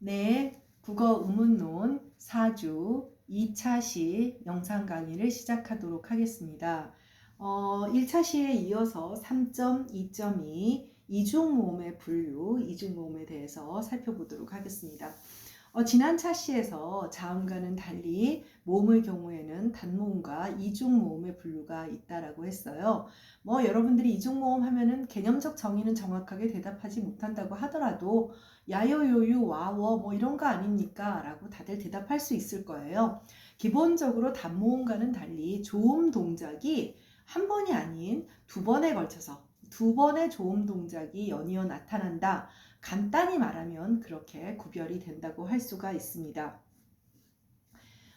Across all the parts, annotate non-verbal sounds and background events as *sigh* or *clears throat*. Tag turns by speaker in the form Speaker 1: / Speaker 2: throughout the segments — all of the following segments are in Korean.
Speaker 1: 네, 국어 의문론 4주 2차 시 영상 강의를 시작하도록 하겠습니다. 어, 1차 시에 이어서 3.2.2 이중 모음의 분류, 이중 모음에 대해서 살펴보도록 하겠습니다. 어, 지난 차시에서 자음과는 달리 모음의 경우에는 단모음과 이중 모음의 분류가 있다라고 했어요. 뭐 여러분들이 이중 모음 하면은 개념적 정의는 정확하게 대답하지 못한다고 하더라도 야요요유 와워 뭐 이런 거 아닙니까? 라고 다들 대답할 수 있을 거예요. 기본적으로 단모음과는 달리 조음 동작이 한 번이 아닌 두 번에 걸쳐서 두 번의 조음 동작이 연이어 나타난다. 간단히 말하면 그렇게 구별이 된다고 할 수가 있습니다.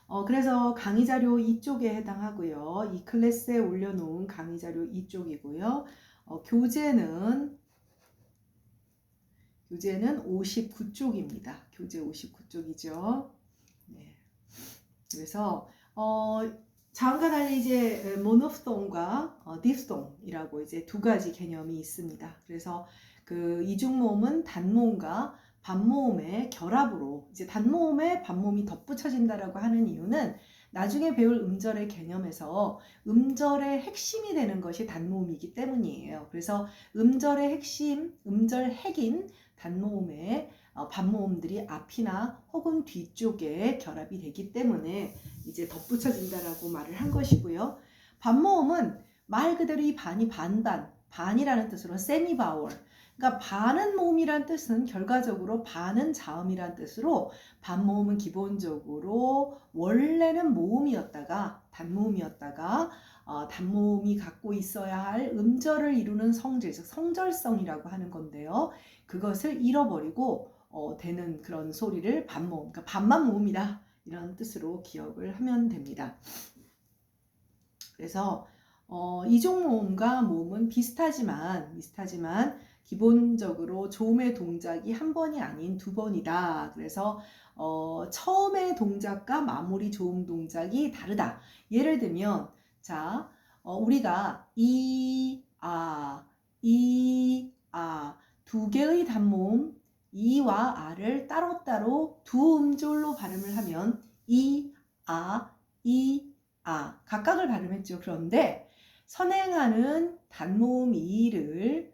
Speaker 1: 어, 그래서 강의 자료 이쪽에 해당하고요. 이 클래스에 올려놓은 강의 자료 이쪽이고요. 어, 교재는 교재는 59쪽입니다. 교재 59쪽이죠. 네. 그래서 어, 자음과 달리 이제 모노프톤과 어, 디프톤이라고 이제 두 가지 개념이 있습니다. 그래서 그 이중모음은 단모음과 반모음의 결합으로 이제 단모음에 반모음이 덧붙여진다라고 하는 이유는 나중에 배울 음절의 개념에서 음절의 핵심이 되는 것이 단모음이기 때문이에요. 그래서 음절의 핵심, 음절 핵인 단모음의 어, 반모음들이 앞이나 혹은 뒤쪽에 결합이 되기 때문에 이제 덧붙여진다라고 말을 한 것이고요. 반모음은 말 그대로 이 반이 반반, 반이라는 뜻으로 세미바월. 그러니까 반은 모음이란 뜻은 결과적으로 반은 자음이란 뜻으로 반모음은 기본적으로 원래는 모음이었다가 단모음이었다가 어, 단모음이 갖고 있어야 할 음절을 이루는 성질, 즉 성절성이라고 하는 건데요. 그것을 잃어버리고 어, 되는 그런 소리를 반모음, 그러니까 반만 모음이다 이런 뜻으로 기억을 하면 됩니다. 그래서 어, 이종 모음과 모음은 비슷하지만 비슷하지만 기본적으로 조음의 동작이 한 번이 아닌 두 번이다. 그래서 어, 처음의 동작과 마무리 조음 동작이 다르다. 예를 들면 자 어, 우리가 이, 아, 이, 아 두 개의 단모음 이와 아를 따로따로 두 음절로 발음을 하면 이, 아, 이, 아 각각을 발음했죠. 그런데 선행하는 단모음 이를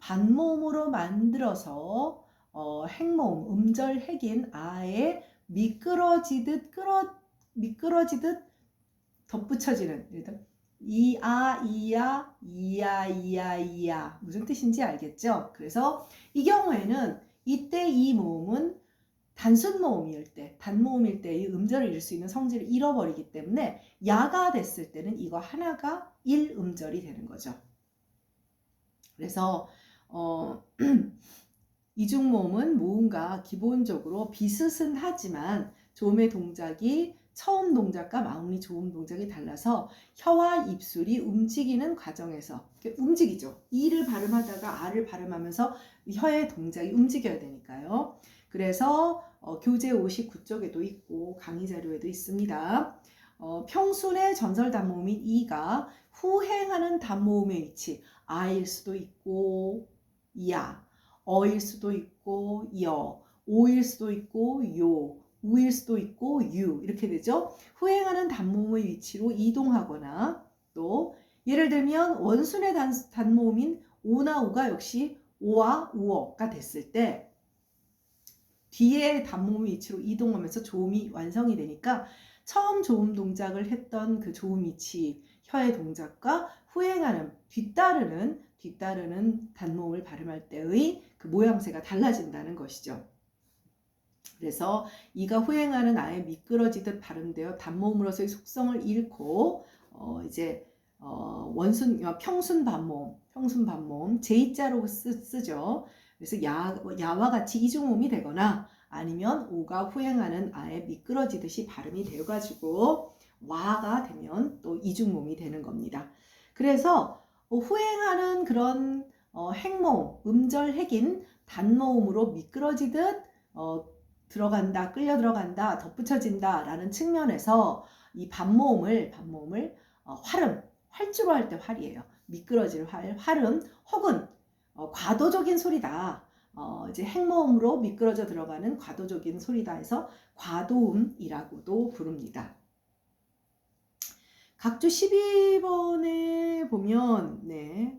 Speaker 1: 반모음으로 만들어서 어, 핵모음, 음절 핵인 아에 미끄러지듯 끌어 미끄러지듯 덧붙여지는 일단 이아 이야 이야 이야 이야 무슨 뜻인지 알겠죠? 그래서 이 경우에는 이때 이 모음은 단순 모음일 때, 단모음일 때 이 음절을 잃을 수 있는 성질을 잃어버리기 때문에 야가 됐을 때는 이거 하나가 1음절이 되는 거죠. 그래서 어, *clears throat* 이중모음은 모음과 기본적으로 비슷은 하지만 조음의 동작이 처음 동작과 마무리 조음 동작이 달라서 혀와 입술이 움직이는 과정에서 움직이죠. 이를 발음하다가 아를 발음하면서 혀의 동작이 움직여야 되니까요. 그래서 어, 교재 59쪽에도 있고 강의 자료에도 있습니다. 어, 평순의 전설 단모음인 이가 후행하는 단모음의 위치 아일 수도 있고 야, 어일 수도 있고 여, 오일 수도 있고 요, 우일 수도 있고 유 이렇게 되죠. 후행하는 단모음의 위치로 이동하거나 또 예를 들면 원순의 단, 단모음인 오나 우가 역시 오와 우어가 됐을 때 뒤에 단모음 위치로 이동하면서 조음이 완성이 되니까 처음 조음 동작을 했던 그 조음 위치 혀의 동작과 후행하는 뒤따르는 뒤따르는 단모음을 발음할 때의 그 모양새가 달라진다는 것이죠. 그래서 이가 후행하는 아예 미끄러지듯 발음되어 단모음으로서의 속성을 잃고 어 이제 어 원순 평순 반모음, 평순 반모음 제자로 쓰, 죠 그래서 야, 야와 같이 이중음이 되거나 아니면 오가 후행하는 아예 미끄러지듯이 발음이 되어 가지고 와가 되면 또 이중모음이 되는 겁니다. 그래서 후행하는 그런 어, 핵모음, 음절 핵인 단모음으로 미끄러지듯 어, 들어간다, 끌려 들어간다, 덧붙여진다 라는 측면에서 이 반모음을, 반모음을 어, 활음, 활주로 할 때 활이에요. 미끄러질 활, 활음 혹은 어, 과도적인 소리다. 어, 이제 핵모음으로 미끄러져 들어가는 과도적인 소리다 해서 과도음이라고도 부릅니다. 각주 12번에 보면 네.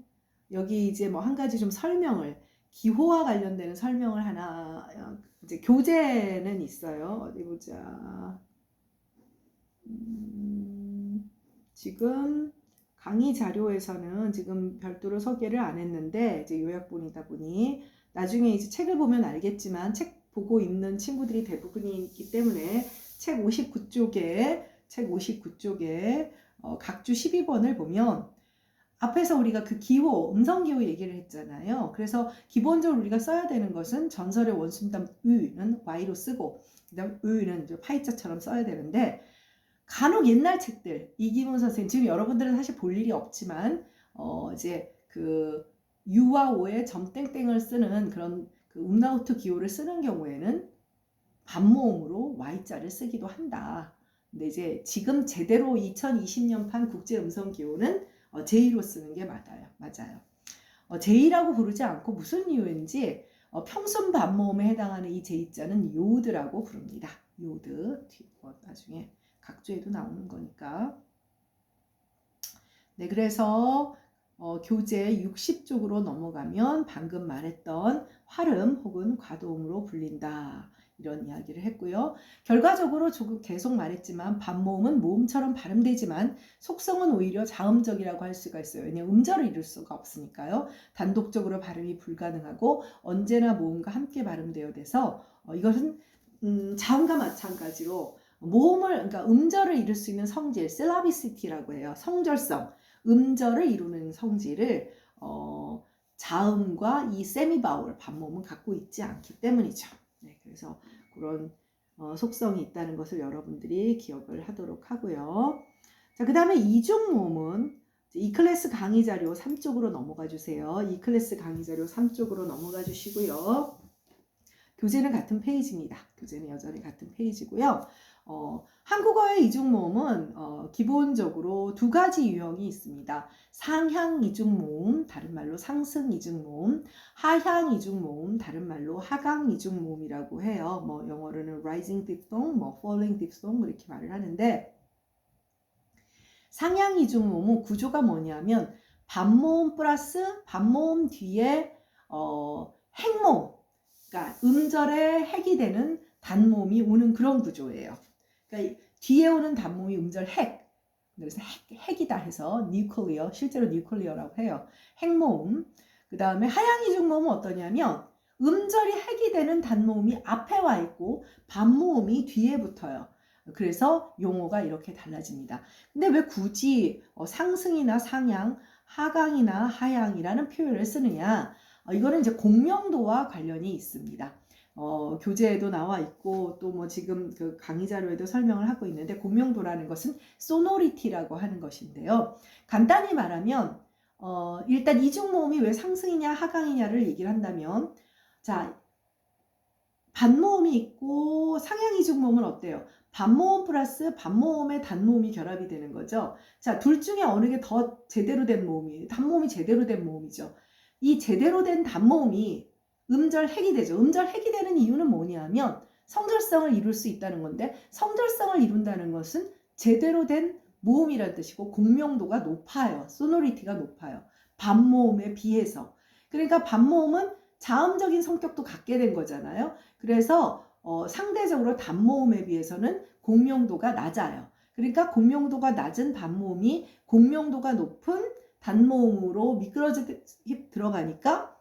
Speaker 1: 여기 이제 뭐 한 가지 좀 설명을 기호와 관련되는 설명을 하나 어, 이제 교재는 있어요. 어디 보자. 음, 지금 강의 자료에서는 지금 별도로 소개를 안 했는데 이제 요약본이다 보니 나중에 이제 책을 보면 알겠지만 책 보고 있는 친구들이 대부분이기 때문에 책 59쪽에 책 59쪽에 어, 각주 12번을 보면 앞에서 우리가 그 기호, 음성 기호 얘기를 했잖아요. 그래서 기본적으로 우리가 써야 되는 것은 전설의 원순담 으는 y로 쓰고 그다음 으는 파이자처럼 써야 되는데 간혹 옛날 책들 이기문 선생님 지금 여러분들은 사실 볼 일이 없지만 어 이제 그 U와 O의 점땡땡을 쓰는 그런 그 음나우트 기호를 쓰는 경우에는 반모음으로 Y자를 쓰기도 한다. 근데 이제 지금 제대로 2020년판 국제 음성 기호는 어, J로 쓰는 게 맞아요. 맞아요. 어, J라고 부르지 않고 무슨 이유인지 어, 평순 반모음에 해당하는 이 J자는 요드라고 부릅니다. 요드. 어, 나중에 각주에도 나오는 거니까. 네, 그래서 어, 교재 60쪽으로 넘어가면 방금 말했던 활음 혹은 과도음으로 불린다. 이런 이야기를 했고요. 결과적으로 조금 계속 말했지만 반모음은 모음처럼 발음되지만 속성은 오히려 자음적이라고 할 수가 있어요. 왜냐하면 음절을 이룰 수가 없으니까요. 단독적으로 발음이 불가능하고 언제나 모음과 함께 발음되어 돼서 어, 이것은 음, 자음과 마찬가지로 모음을 그러니까 음절을 이룰 수 있는 성질 셀라비시티라고 해요. 성절성 음절을 이루는 성질을 어, 자음과 이 세미바울 반모음은 갖고 있지 않기 때문이죠. 네, 그래서 그런 어, 속성이 있다는 것을 여러분들이 기억을 하도록 하고요. 자, 그 다음에 이중 모음은 이 클래스 강의 자료 3쪽으로 넘어가 주세요. 이 클래스 강의 자료 3쪽으로 넘어가 주시고요. 교재는 같은 페이지입니다. 교재는 여전히 같은 페이지고요. 어, 한국어의 이중모음은 어, 기본적으로 두 가지 유형이 있습니다. 상향 이중모음, 다른 말로 상승 이중모음, 하향 이중모음, 다른 말로 하강 이중모음이라고 해요. 뭐 영어로는 rising diphthong, 뭐 falling diphthong 이렇게 말을 하는데 상향 이중모음은 구조가 뭐냐면 반모음 플러스 반모음 뒤에 어, 핵모음, 그러니까 음절에 핵이 되는 단모음이 오는 그런 구조예요. 그러니까 뒤에 오는 단모음이 음절 핵. 그래서 핵, 핵이다 해서 뉴클리어, 실제로 뉴클리어라고 해요. 핵모음. 그 다음에 하향이 중 모음은 어떠냐면 음절이 핵이 되는 단모음이 앞에 와 있고 반모음이 뒤에 붙어요. 그래서 용어가 이렇게 달라집니다. 근데 왜 굳이 어, 상승이나 상향, 하강이나 하향이라는 표현을 쓰느냐? 어, 이거는 이제 공명도와 관련이 있습니다. 어, 교재에도 나와 있고 또 뭐 지금 그 강의 자료에도 설명을 하고 있는데 공명도라는 것은 소노리티라고 하는 것인데요. 간단히 말하면 어, 일단 이중 모음이 왜 상승이냐 하강이냐를 얘기를 한다면 자 반모음이 있고 상향 이중 모음은 어때요? 반모음 플러스 반모음의 단모음이 결합이 되는 거죠. 자, 둘 중에 어느 게 더 제대로 된 모음이에요? 단모음이 제대로 된 모음이죠. 이 제대로 된 단모음이 음절 핵이 되죠. 음절 핵이 되는 이유는 뭐냐면 성절성을 이룰 수 있다는 건데 성절성을 이룬다는 것은 제대로 된 모음이라는 뜻이고 공명도가 높아요. 소노리티가 높아요. 반모음에 비해서. 그러니까 반모음은 자음적인 성격도 갖게 된 거잖아요. 그래서 어, 상대적으로 단모음에 비해서는 공명도가 낮아요. 그러니까 공명도가 낮은 반모음이 공명도가 높은 단모음으로 미끄러져 들어가니까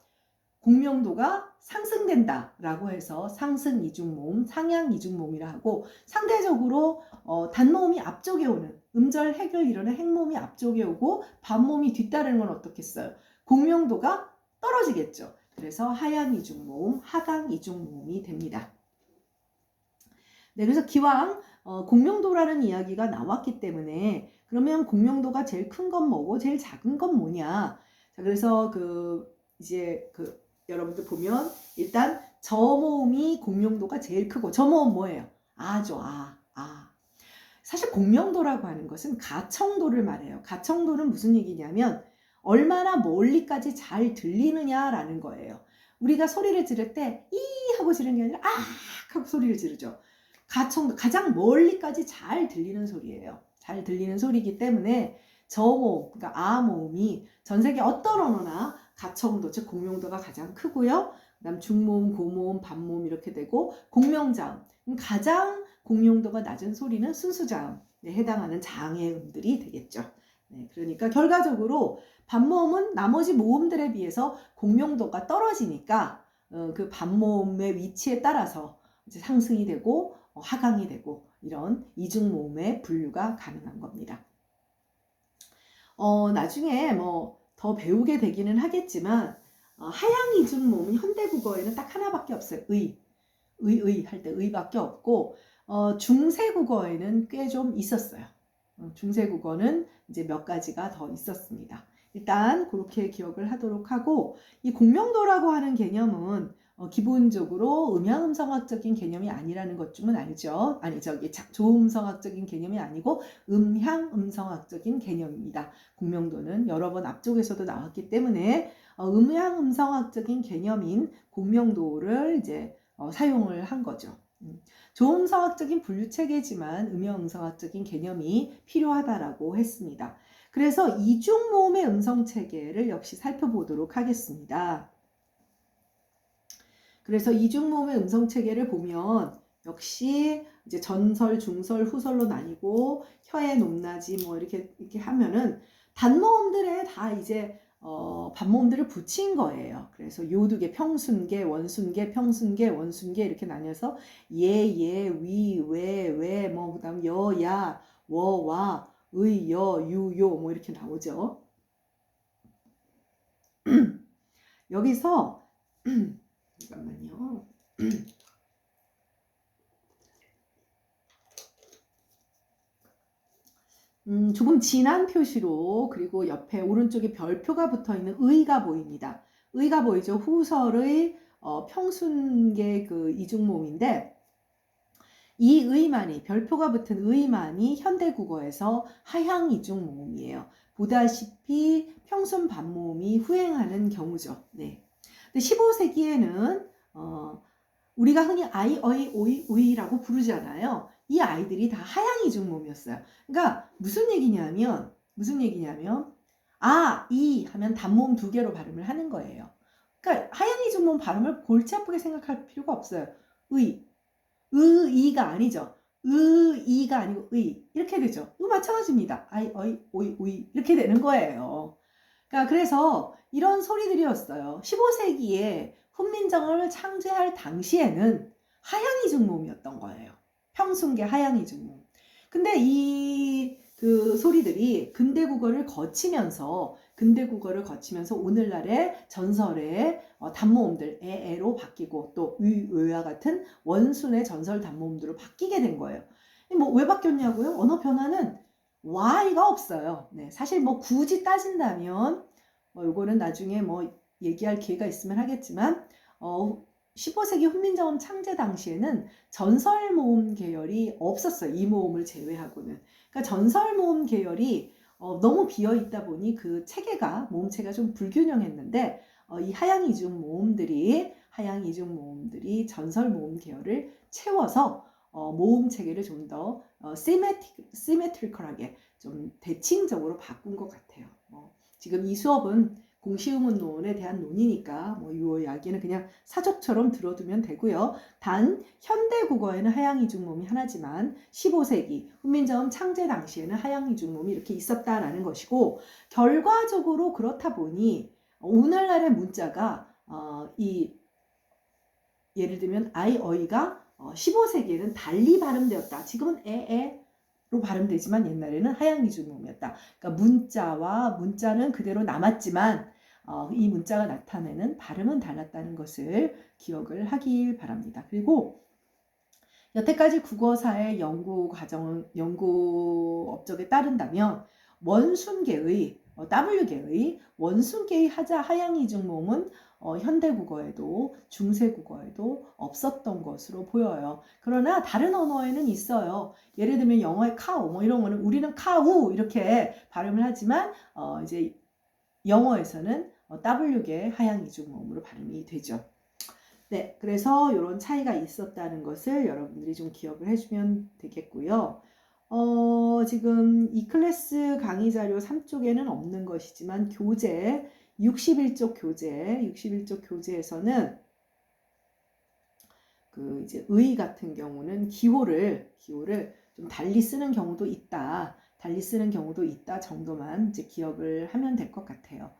Speaker 1: 공명도가 상승된다 라고 해서 상승 이중모음, 상향 이중모음이라 하고 상대적으로 어, 단모음이 앞쪽에 오는 음절 핵을 이루는 핵모음이 앞쪽에 오고 반모음이 뒤따르는 건 어떻겠어요? 공명도가 떨어지겠죠. 그래서 하향 이중모음, 하강 이중모음이 됩니다. 네, 그래서 기왕 어, 공명도라는 이야기가 나왔기 때문에 그러면 공명도가 제일 큰 건 뭐고 제일 작은 건 뭐냐? 자, 그래서 그 이제 그 여러분들 보면 일단 저모음이 공명도가 제일 크고 저모음 뭐예요? 아죠, 아, 아. 사실 공명도라고 하는 것은 가청도를 말해요. 가청도는 무슨 얘기냐면 얼마나 멀리까지 잘 들리느냐라는 거예요. 우리가 소리를 지를 때 이 하고 지르는 게 아니라 아 하고 소리를 지르죠. 가청 가장 멀리까지 잘 들리는 소리예요. 잘 들리는 소리이기 때문에 저모음, 그러니까 아 모음이 전 세계 어떤 언어나 가청도 즉 공명도가 가장 크고요. 그다음 중모음, 고모음, 반모음 이렇게 되고 공명자음 가장 공명도가 낮은 소리는 순수자음에 해당하는 장애음들이 되겠죠. 네, 그러니까 결과적으로 반모음은 나머지 모음들에 비해서 공명도가 떨어지니까 어, 그 반모음의 위치에 따라서 상승이 되고 어, 하강이 되고 이런 이중 모음의 분류가 가능한 겁니다. 어, 나중에 뭐 더 배우게 되기는 하겠지만 어, 하향 이중 모음은 현대 국어에는 딱 하나밖에 없어요. 의, 의, 의 할 때 의밖에 없고 어, 중세 국어에는 꽤 좀 있었어요. 어, 중세 국어는 이제 몇 가지가 더 있었습니다. 일단 그렇게 기억을 하도록 하고 이 공명도라고 하는 개념은 어, 기본적으로 음향 음성학적인 개념이 아니라는 것쯤은 알죠. 아니 저기 자- 조음성학적인 개념이 아니고 음향 음성학적인 개념입니다. 공명도는 여러 번 앞쪽에서도 나왔기 때문에 어, 음향 음성학적인 개념인 공명도를 이제 어, 사용을 한 거죠. 음. 조음성학적인 분류 체계지만 음영음성학적인 개념이 필요하다라고 했습니다. 그래서 이중 모음의 음성 체계를 역시 살펴보도록 하겠습니다. 그래서 이중 모음의 음성 체계를 보면 역시 이제 전설, 중설, 후설로 나뉘고 혀의 높낮이 뭐 이렇게 이렇게 하면은 단모음들에 다 이제 어, 반모음들을 붙인 거예요. 그래서 요두개, 평순계, 원순계, 평순계, 원순계 이렇게 나뉘어서 예, 예, 위, 왜, 왜, 뭐 그다음 여, 야, 워, 와, 의, 여, 유, 요 뭐 이렇게 나오죠. *clears throat* 여기서 *clears throat* 잠깐만요. 음, 조금 진한 표시로 그리고 옆에 오른쪽에 별표가 붙어 있는 의가 보입니다. 의가 보이죠? 후설의 어, 평순계 그 이중모음인데 이 의만이 별표가 붙은 의만이 현대 국어에서 하향 이중모음이에요. 보다시피 평순 반모음이 후행하는 경우죠. 네. 근데 15세기에는 어, 우리가 흔히 아이, 어이, 오이, 우이라고 부르잖아요. 이 아이들이 다 하향 이중모음이었어요. 그러니까 무슨 얘기냐면 무슨 얘기냐면 아, 이 하면 단모음 두 개로 발음을 하는 거예요. 그러니까 하향 이중모음 발음을 골치 아프게 생각할 필요가 없어요. 의, 의 이가 아니죠. 의 이가 아니고 의 이렇게 되죠. 이 마찬가지입니다. 아이, 어이, 오이, 오이 이렇게 되는 거예요. 그러니까 그래서 이런 소리들이었어요. 15세기에 훈민정음을 창제할 당시에는 하향 이중모음이었던 거예요. 평순계 하향 이중모음. 근데 이 그 소리들이 근대 국어를 거치면서 근대 국어를 거치면서 오늘날의 전설의 어, 단모음들 에에로 바뀌고 또 의, 의와 같은 원순의 전설 단모음들로 바뀌게 된 거예요. 뭐 왜 바뀌었냐고요? 언어 변화는 Y가 없어요. 네, 사실 뭐 굳이 따진다면 뭐 요거는 나중에 뭐 얘기할 기회가 있으면 하겠지만 어 15세기 훈민정음 창제 당시에는 전설 모음 계열이 없었어요. 이 모음을 제외하고는. 그러니까 전설 모음 계열이 어, 너무 비어 있다 보니 그 체계가 모음 체계가 좀 불균형했는데 어, 이 하향 이중 모음들이 하향 이중 모음들이 전설 모음 계열을 채워서 어, 모음 체계를 좀더 어, 시메트리, 시메트리컬하게 좀 대칭적으로 바꾼 것 같아요. 뭐, 지금 이 수업은 공시음운론에 대한 논의니까 뭐 이 이야기는 그냥 사적처럼 들어두면 되고요. 단 현대 국어에는 하향 이중모음이 하나지만 15세기 훈민정음 창제 당시에는 하향 이중모음이 이렇게 있었다라는 것이고 결과적으로 그렇다 보니 오늘날의 문자가 어, 이 예를 들면 아이 어이가 어, 15세기에는 달리 발음되었다. 지금은 에에 로 발음되지만 옛날에는 하향 이중모음이었다. 그러니까 문자와 문자는 그대로 남았지만 어, 이 문자가 나타내는 발음은 달랐다는 것을 기억을 하길 바랍니다. 그리고 여태까지 국어사의 연구 과정, 연구 업적에 따른다면 원순계의 어, W계의 원순계의 하자 하향 이중모음은 어, 현대 국어에도 중세 국어에도 없었던 것으로 보여요. 그러나 다른 언어에는 있어요. 예를 들면 영어의 카우 뭐 이런 거는 우리는 카우 이렇게 발음을 하지만 어, 이제 영어에서는 어, W계 하향 이중모음으로 발음이 되죠. 네, 그래서 이런 차이가 있었다는 것을 여러분들이 좀 기억을 해주면 되겠고요. 어, 지금 이 클래스 강의 자료 3쪽에는 없는 것이지만 교재 61쪽 교재 61쪽 교재에서는 그 이제 의 같은 경우는 기호를 기호를 좀 달리 쓰는 경우도 있다. 달리 쓰는 경우도 있다 정도만 이제 기억을 하면 될 것 같아요.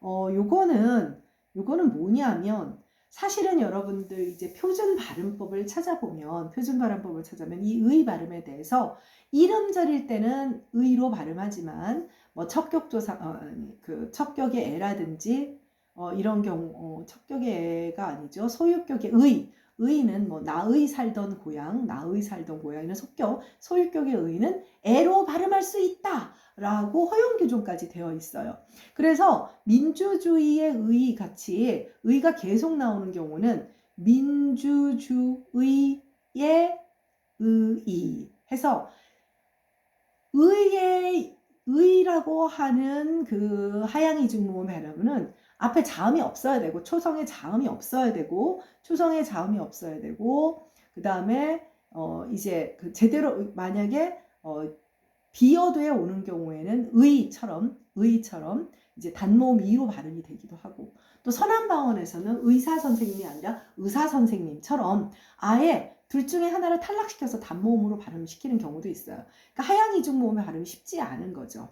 Speaker 1: 어, 요거는 요거는 뭐냐면 사실은 여러분들 이제 표준 발음법을 찾아보면 표준 발음법을 찾아보면 이 의 발음에 대해서 이름절일 때는 의로 발음하지만 뭐 척격 조사 어, 아니, 그 척격의 애라든지 어, 이런 경우 어, 척격의 애가 아니죠. 소유격의 의 의는 뭐 나의 살던 고향 나의 살던 고향이는 속격 소유격의 의는 애로 발음할 수 있다 라고 허용 규정까지 되어 있어요. 그래서 민주주의의 의 같이 의가 계속 나오는 경우는 민주주의의 의 해서 의의 의라고 하는 그 하향 이중모음 발음은 앞에 자음이 없어야 되고 초성에 자음이 없어야 되고 초성에 자음이 없어야 되고 그 다음에 어 이제 그 제대로 만약에 어 비어도에 오는 경우에는 의처럼 의처럼 이제 단모음 이로 발음이 되기도 하고 또 선한방언에서는 의사 선생님이 아니라 의사 선생님처럼 아예 둘 중에 하나를 탈락시켜서 단모음으로 발음을 시키는 경우도 있어요. 그러니까 하향 이중 모음의 발음이 쉽지 않은 거죠.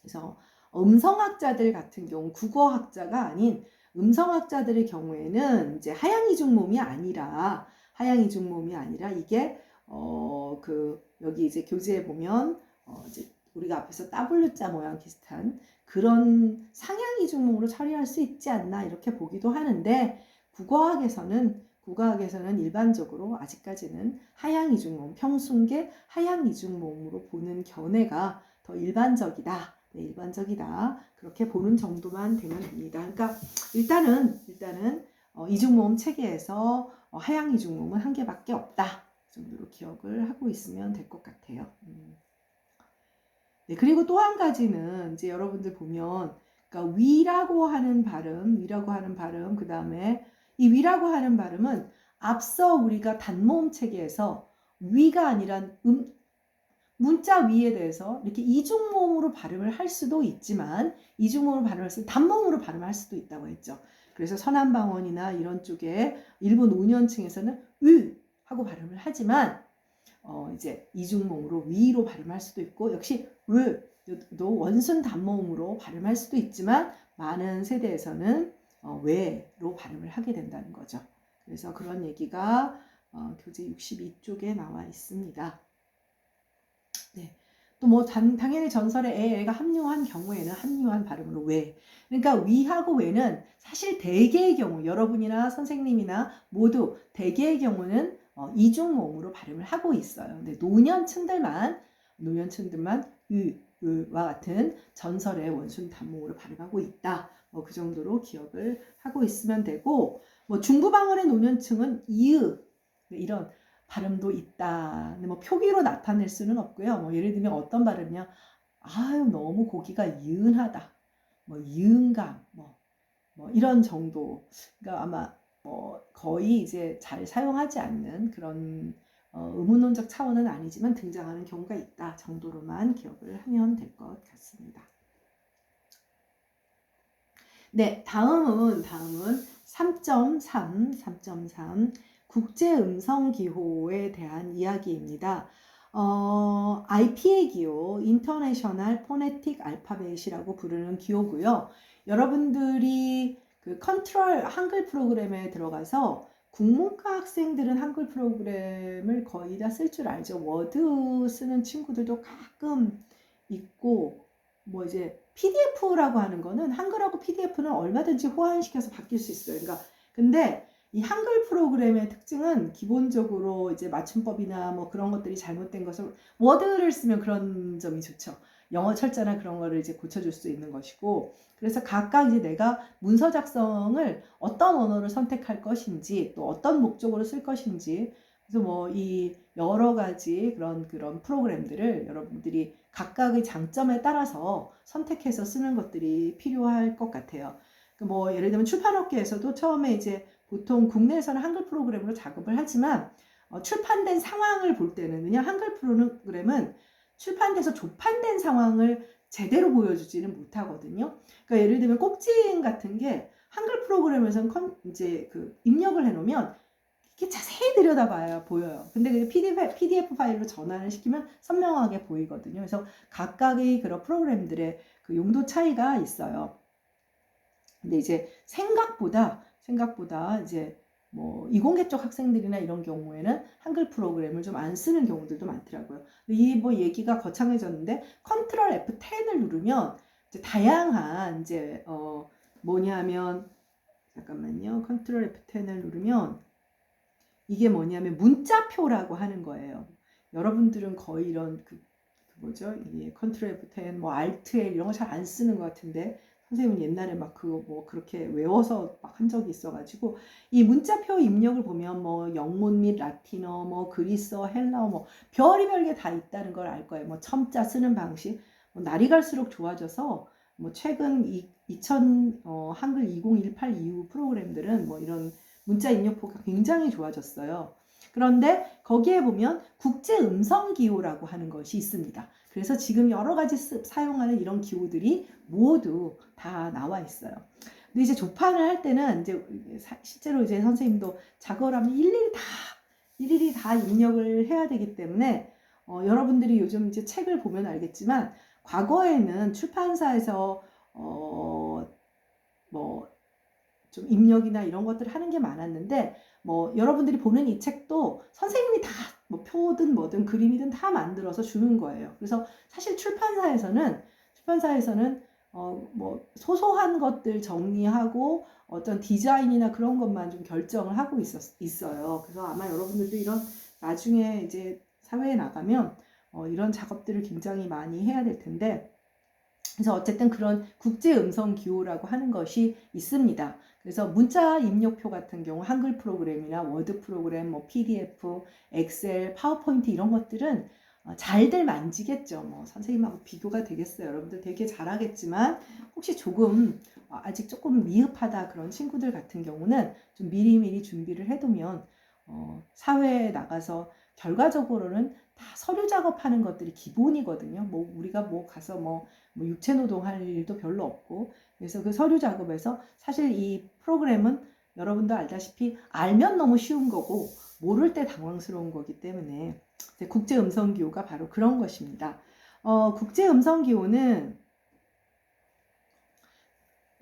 Speaker 1: 그래서 음성학자들 같은 경우 국어학자가 아닌 음성학자들의 경우에는 이제 하향 이중모음이 아니라 하향 이중모음이 아니라 이게 어 그 여기 이제 교재에 보면 어 이제 우리가 앞에서 W자 모양 비슷한 그런 상향 이중모음으로 처리할 수 있지 않나 이렇게 보기도 하는데 국어학에서는 국어학에서는 일반적으로 아직까지는 하향 이중모음 평순계 하향 이중모음으로 보는 견해가 더 일반적이다. 네, 일반적이다. 그렇게 보는 정도만 되면 됩니다. 그러니까 일단은 일단은 어, 이중모음 체계에서 어, 하향 이중모음은 한 개밖에 없다. 그 정도로 기억을 하고 있으면 될 것 같아요. 음. 네, 그리고 또 한 가지는 이제 여러분들 보면 그러니까 위라고 하는 발음, 위라고 하는 발음, 그 다음에 이 위라고 하는 발음은 앞서 우리가 단모음 체계에서 위가 아니라 음, 문자 위에 대해서 이렇게 이중모음으로 발음을 할 수도 있지만 이중모음으로 발음할 수 단모음으로 발음할 수도 있다고 했죠. 그래서 선한방언이나 이런 쪽에 일본 노년층에서는 으 하고 발음을 하지만 어 이제 이중모음으로 위로 발음할 수도 있고 역시 으도 원순 단모음으로 발음할 수도 있지만 많은 세대에서는 어, 외로 발음을 하게 된다는 거죠. 그래서 그런 얘기가 어, 교재 62쪽에 나와 있습니다. 네. 또 뭐 당연히 전설에 애, 애가 합류한 경우에는 합류한 발음으로 왜. 그러니까 위하고 왜는 사실 대개의 경우 여러분이나 선생님이나 모두 대개의 경우는 어, 이중모음으로 발음을 하고 있어요. 근데 노년층들만 노년층들만 으, 으와 같은 전설의 원순 단모음으로 발음하고 있다. 뭐 그 정도로 기억을 하고 있으면 되고 뭐 중부방언의 노년층은 이으 이런 발음도 있다. 근데 뭐 표기로 나타낼 수는 없고요. 뭐 예를 들면 어떤 발음이냐, 아유 너무 고기가 이은하다, 뭐 이은감, 뭐, 뭐 이런 정도. 그러니까 아마 뭐 거의 이제 잘 사용하지 않는 그런 어, 의문론적 차원은 아니지만 등장하는 경우가 있다 정도로만 기억을 하면 될 것 같습니다. 네, 다음은 다음은 3.3, 3.3 국제 음성 기호에 대한 이야기입니다. 어, IPA 기호, 인터내셔널 포네틱 알파벳이라고 부르는 기호고요. 여러분들이 그 컨트롤 한글 프로그램에 들어가서 국문과 학생들은 한글 프로그램을 거의 다 쓸 줄 알죠. 워드 쓰는 친구들도 가끔 있고, 뭐 이제 PDF라고 하는 거는 한글하고 PDF는 얼마든지 호환시켜서 바뀔 수 있어요. 그러니까 근데 이 한글 프로그램의 특징은 기본적으로 이제 맞춤법이나 뭐 그런 것들이 잘못된 것을 워드를 쓰면 그런 점이 좋죠. 영어 철자나 그런 거를 이제 고쳐줄 수 있는 것이고 그래서 각각 이제 내가 문서 작성을 어떤 언어를 선택할 것인지 또 어떤 목적으로 쓸 것인지 그래서 뭐 이 여러 가지 그런 그런 프로그램들을 여러분들이 각각의 장점에 따라서 선택해서 쓰는 것들이 필요할 것 같아요. 그뭐 예를 들면 출판업계에서도 처음에 이제 보통 국내에서는 한글 프로그램으로 작업을 하지만 어, 출판된 상황을 볼 때는 그냥 한글 프로그램은 출판돼서 조판된 상황을 제대로 보여주지는 못하거든요. 그러니까 예를 들면 꼭지인 같은 게 한글 프로그램에서는 컨, 이제 그 입력을 해놓으면 이렇게 자세히 들여다봐야 보여요. 근데 그 PDF, PDF 파일로 전환을 시키면 선명하게 보이거든요. 그래서 각각의 그런 프로그램들의 그 용도 차이가 있어요. 근데 이제 생각보다 생각보다 이제 뭐 이공계 쪽 학생들이나 이런 경우에는 한글 프로그램을 좀 안 쓰는 경우들도 많더라고요. 이 뭐 얘기가 거창해졌는데 컨트롤 F10을 누르면 이제 다양한 이제 어 뭐냐면 잠깐만요. 컨트롤 F10을 누르면 이게 뭐냐면 문자표라고 하는 거예요. 여러분들은 거의 이런 그, 그 뭐죠? 이게 컨트롤 F10, 뭐 Alt L 이런 거 잘 안 쓰는 것 같은데 선생님은 옛날에 막 그거 뭐 그렇게 외워서 막 한 적이 있어가지고 이 문자표 입력을 보면 뭐 영문 및 라틴어, 뭐 그리스어, 헬라어 뭐 별의별 게 다 있다는 걸 알 거예요. 뭐 첨자 쓰는 방식, 뭐 날이 갈수록 좋아져서 뭐 최근 이, 2000 어, 한글 2018 이후 프로그램들은 뭐 이런 문자 입력표가 굉장히 좋아졌어요. 그런데 거기에 보면 국제 음성 기호라고 하는 것이 있습니다. 그래서 지금 여러 가지 쓰, 사용하는 이런 기호들이 모두 다 나와 있어요. 근데 이제 조판을 할 때는 이제 실제로 이제 선생님도 작업을 하면 일일이 다 일일이 다 입력을 해야 되기 때문에 어, 여러분들이 요즘 이제 책을 보면 알겠지만 과거에는 출판사에서 어, 뭐 좀 입력이나 이런 것들을 하는 게 많았는데 뭐 여러분들이 보는 이 책도 선생님이 다 뭐 표든 뭐든 그림이든 다 만들어서 주는 거예요. 그래서 사실 출판사에서는 출판사에서는 어 뭐 소소한 것들 정리하고 어떤 디자인이나 그런 것만 좀 결정을 하고 있었, 있어요. 그래서 아마 여러분들도 이런 나중에 이제 사회에 나가면 어 이런 작업들을 굉장히 많이 해야 될 텐데 그래서 어쨌든 그런 국제 음성 기호라고 하는 것이 있습니다. 그래서 문자 입력표 같은 경우 한글 프로그램이나 워드 프로그램, 뭐 PDF, 엑셀, 파워포인트 이런 것들은 어, 잘들 만지겠죠. 뭐 선생님하고 비교가 되겠어요. 여러분들 되게 잘하겠지만 혹시 조금 어, 아직 조금 미흡하다 그런 친구들 같은 경우는 좀 미리미리 준비를 해두면 어, 사회에 나가서 결과적으로는 다 서류 작업하는 것들이 기본이거든요. 뭐 우리가 뭐 가서 뭐, 뭐 육체 노동할 일도 별로 없고 그래서 그 서류 작업에서 사실 이 프로그램은 여러분도 알다시피 알면 너무 쉬운 거고 모를 때 당황스러운 거기 때문에 국제 음성 기호가 바로 그런 것입니다. 어, 국제 음성 기호는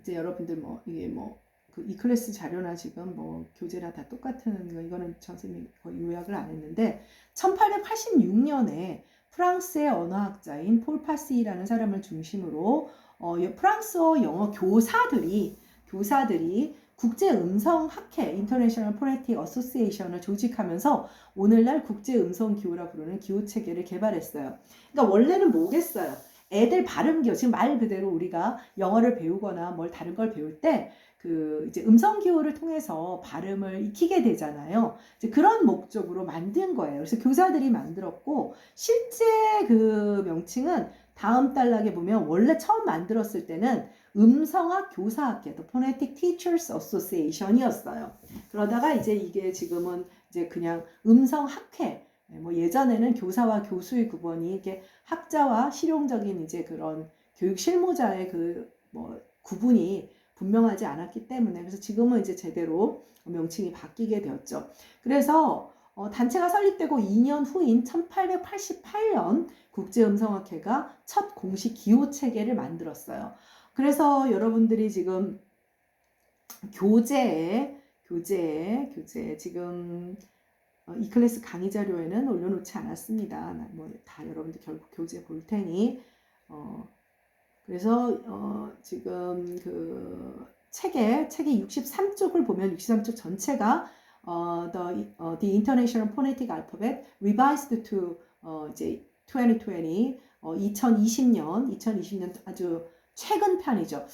Speaker 1: 이제 여러분들 뭐 이게 뭐 그 이 클래스 자료나 지금 뭐 교재나 다 똑같은 거 이거는 선생님이 거의 요약을 안 했는데 1886년에 프랑스의 언어학자인 폴 파시라는 사람을 중심으로 어, 프랑스어 영어 교사들이 교사들이 국제 음성 학회 인터내셔널 포네틱 어소시에이션을 조직하면서 오늘날 국제 음성 기호라 부르는 기호 체계를 개발했어요. 그러니까 원래는 뭐겠어요? 애들 발음 기호 지금 말 그대로 우리가 영어를 배우거나 뭘 다른 걸 배울 때 그 이제 음성 기호를 통해서 발음을 익히게 되잖아요. 이제 그런 목적으로 만든 거예요. 그래서 교사들이 만들었고 실제 그 명칭은 다음 단락에 보면 원래 처음 만들었을 때는 음성학 교사학회, The Phonetic Teachers Association이었어요. 그러다가 이제 이게 지금은 이제 그냥 음성학회, 네, 뭐 예전에는 교사와 교수의 구분이 이게 학자와 실용적인 이제 그런 교육 실무자의 그 뭐 구분이 분명하지 않았기 때문에 그래서 지금은 이제 제대로 명칭이 바뀌게 되었죠. 그래서 어, 단체가 설립되고 2년 후인 1888년 국제음성학회가 첫 공식 기호 체계를 만들었어요. 그래서 여러분들이 지금 교재에 교재에 교재 지금 어, 이 클래스 강의 자료에는 올려놓지 않았습니다. 뭐 다 여러분들 결국 교재 볼 테니 어, 그래서 어, 지금 그 책에 책의 63쪽을 보면 63쪽 전체가 어, the, 어, the International Phonetic Alphabet Revised to 어, 이제 2020 어, 2020년 2020년 아주 최근 편이죠.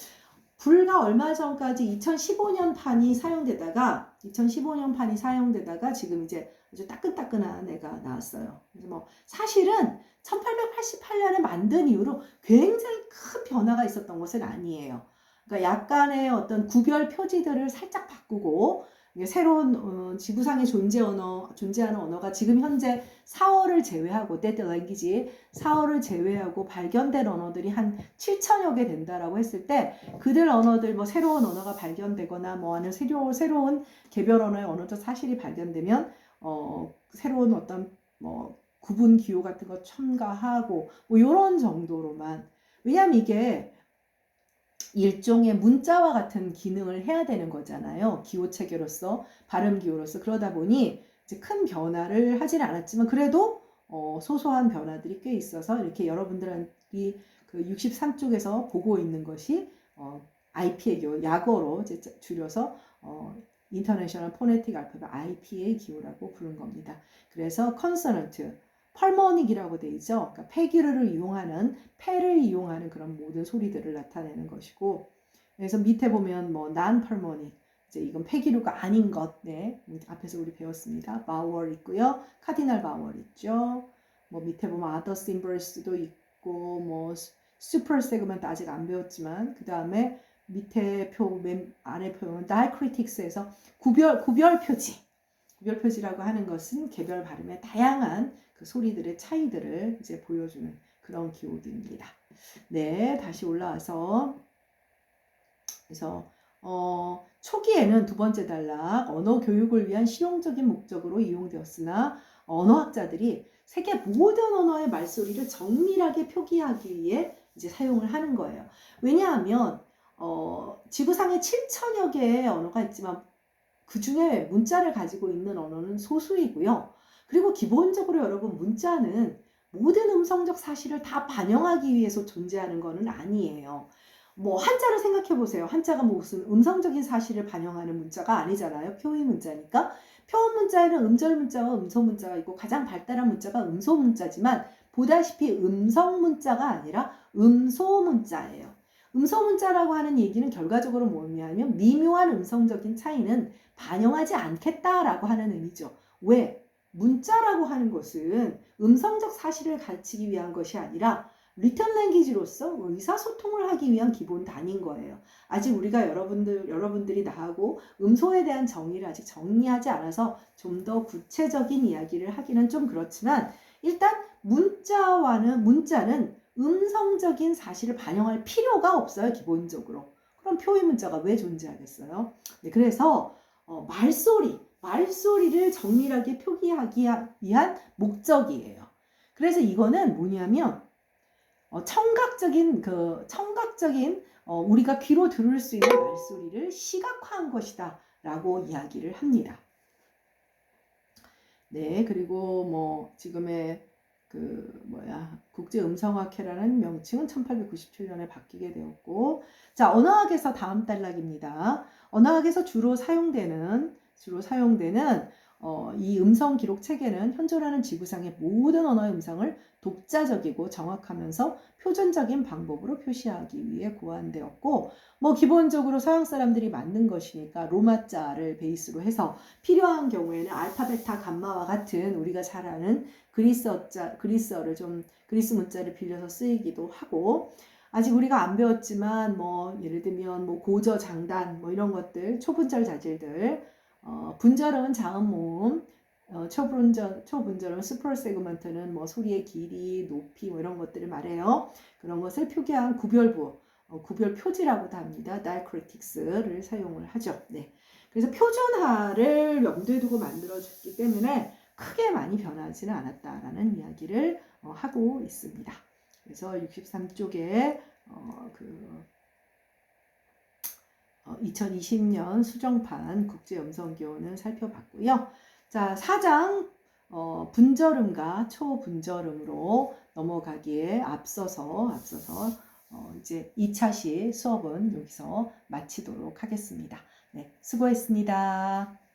Speaker 1: 불과 얼마 전까지 2015년 판이 사용되다가 2015년 판이 사용되다가 지금 이제 아주 따끈따끈한 애가 나왔어요. 그래서 뭐 사실은 1888년에 만든 이후로 굉장히 큰 변화가 있었던 것은 아니에요. 그러니까 약간의 어떤 구별 표지들을 살짝 바꾸고 새로운 어, 지구상에 존재 언어, 존재하는 언어가 지금 현재 4어를 제외하고 dead language 4어를 제외하고 발견된 언어들이 한 7천여 개 된다라고 했을 때 그들 언어들 뭐 새로운 언어가 발견되거나 뭐 하는 새로 새로운 개별 언어의 언어적 사실이 발견되면 어 새로운 어떤 뭐 구분 기호 같은 거 첨가하고 뭐 이런 정도로만 왜냐하면 이게 일종의 문자와 같은 기능을 해야 되는 거잖아요. 기호 체계로서 발음 기호로서 그러다 보니 큰 변화를 하지는 않았지만 그래도 어, 소소한 변화들이 꽤 있어서 이렇게 여러분들이 그 63쪽에서 보고 있는 것이 어, IP의 기호, 약어로 줄여서 어, 인터내셔널 포네틱 알파벳 IP의 기호라고 부른 겁니다. 그래서 컨서넌트, 펄머닉이라고 돼 있죠. 그러니까 폐기를 이용하는 폐를 이용하는 그런 모든 소리들을 나타내는 것이고 그래서 밑에 보면 뭐 non-pulmonic 이제 이건 폐기류가 아닌 것, 네 앞에서 우리 배웠습니다. 바월 있고요, 카디널 바월 있죠. 뭐 밑에 보면 other symbols도 있고 뭐 super segment 아직 안 배웠지만 그 다음에 밑에 표, 맨 아래 표는 diacritics에서 구별 구별 표지, 구별 표지라고 하는 것은 개별 발음의 다양한 그 소리들의 차이들을 이제 보여주는 그런 기호들입니다. 네, 다시 올라와서 그래서 어, 초기에는 두 번째 단락 언어 교육을 위한 실용적인 목적으로 이용되었으나 언어학자들이 세계 모든 언어의 말소리를 정밀하게 표기하기 위해 이제 사용을 하는 거예요. 왜냐하면 어, 지구상에 7천여 개의 언어가 있지만 그 중에 문자를 가지고 있는 언어는 소수이고요. 그리고 기본적으로 여러분 문자는 모든 음성적 사실을 다 반영하기 위해서 존재하는 것은 아니에요. 뭐 한자를 생각해 보세요. 한자가 뭐 무슨 음성적인 사실을 반영하는 문자가 아니잖아요. 표의 문자니까. 표현 문자에는 음절 문자와 음소 문자가 있고 가장 발달한 문자가 음소 문자지만 보다시피 음성 문자가 아니라 음소 문자예요. 음소 문자라고 하는 얘기는 결과적으로 뭐냐면 미묘한 음성적인 차이는 반영하지 않겠다라고 하는 의미죠. 왜? 문자라고 하는 것은 음성적 사실을 가르치기 위한 것이 아니라 리턴 랭귀지로서 의사소통을 하기 위한 기본 단위인 거예요. 아직 우리가 여러분들, 여러분들이 나하고 음소에 대한 정의를 아직 정리하지 않아서 좀 더 구체적인 이야기를 하기는 좀 그렇지만 일단 문자와는, 문자는 음성적인 사실을 반영할 필요가 없어요, 기본적으로. 그럼 표의 문자가 왜 존재하겠어요? 네, 그래서 어, 말소리, 말소리를 정밀하게 표기하기 위한 목적이에요. 그래서 이거는 뭐냐면 어, 청각적인 그 청각적인 어, 우리가 귀로 들을 수 있는 말소리를 시각화한 것이다라고 이야기를 합니다. 네, 그리고 뭐 지금의 그 뭐야 국제 음성학회라는 명칭은 1897년에 바뀌게 되었고 자 언어학에서 다음 단락입니다. 언어학에서 주로 사용되는 주로 사용되는 어, 이 음성 기록 체계는 현존하는 지구상의 모든 언어의 음성을 독자적이고 정확하면서 표준적인 방법으로 표시하기 위해 고안되었고, 뭐 기본적으로 서양 사람들이 만든 것이니까 로마자를 베이스로 해서 필요한 경우에는 알파, 베타, 감마와 같은 우리가 잘 아는 그리스어자, 그리스어를 좀 그리스 문자를 빌려서 쓰이기도 하고, 아직 우리가 안 배웠지만 뭐 예를 들면 뭐 고저 장단 뭐 이런 것들 초분절 자질들 어, 분절은 자음 모음, 어, 초분절, 초분절은 스프로 세그먼트는 뭐 소리의 길이, 높이 뭐 이런 것들을 말해요. 그런 것을 표기한 구별부, 어, 구별 표지라고도 합니다. diacritics를 사용을 하죠. 네. 그래서 표준화를 염두에 두고 만들어졌기 때문에 크게 많이 변하지는 않았다라는 이야기를 어, 하고 있습니다. 그래서 63쪽에 어, 그 2020년 어, 수정판 국제음성기호는 살펴봤고요. 자, 4장 어, 분절음과 초분절음으로 넘어가기에 앞서서 앞서서 어, 이제 2차시 수업은 여기서 마치도록 하겠습니다. 네, 수고했습니다.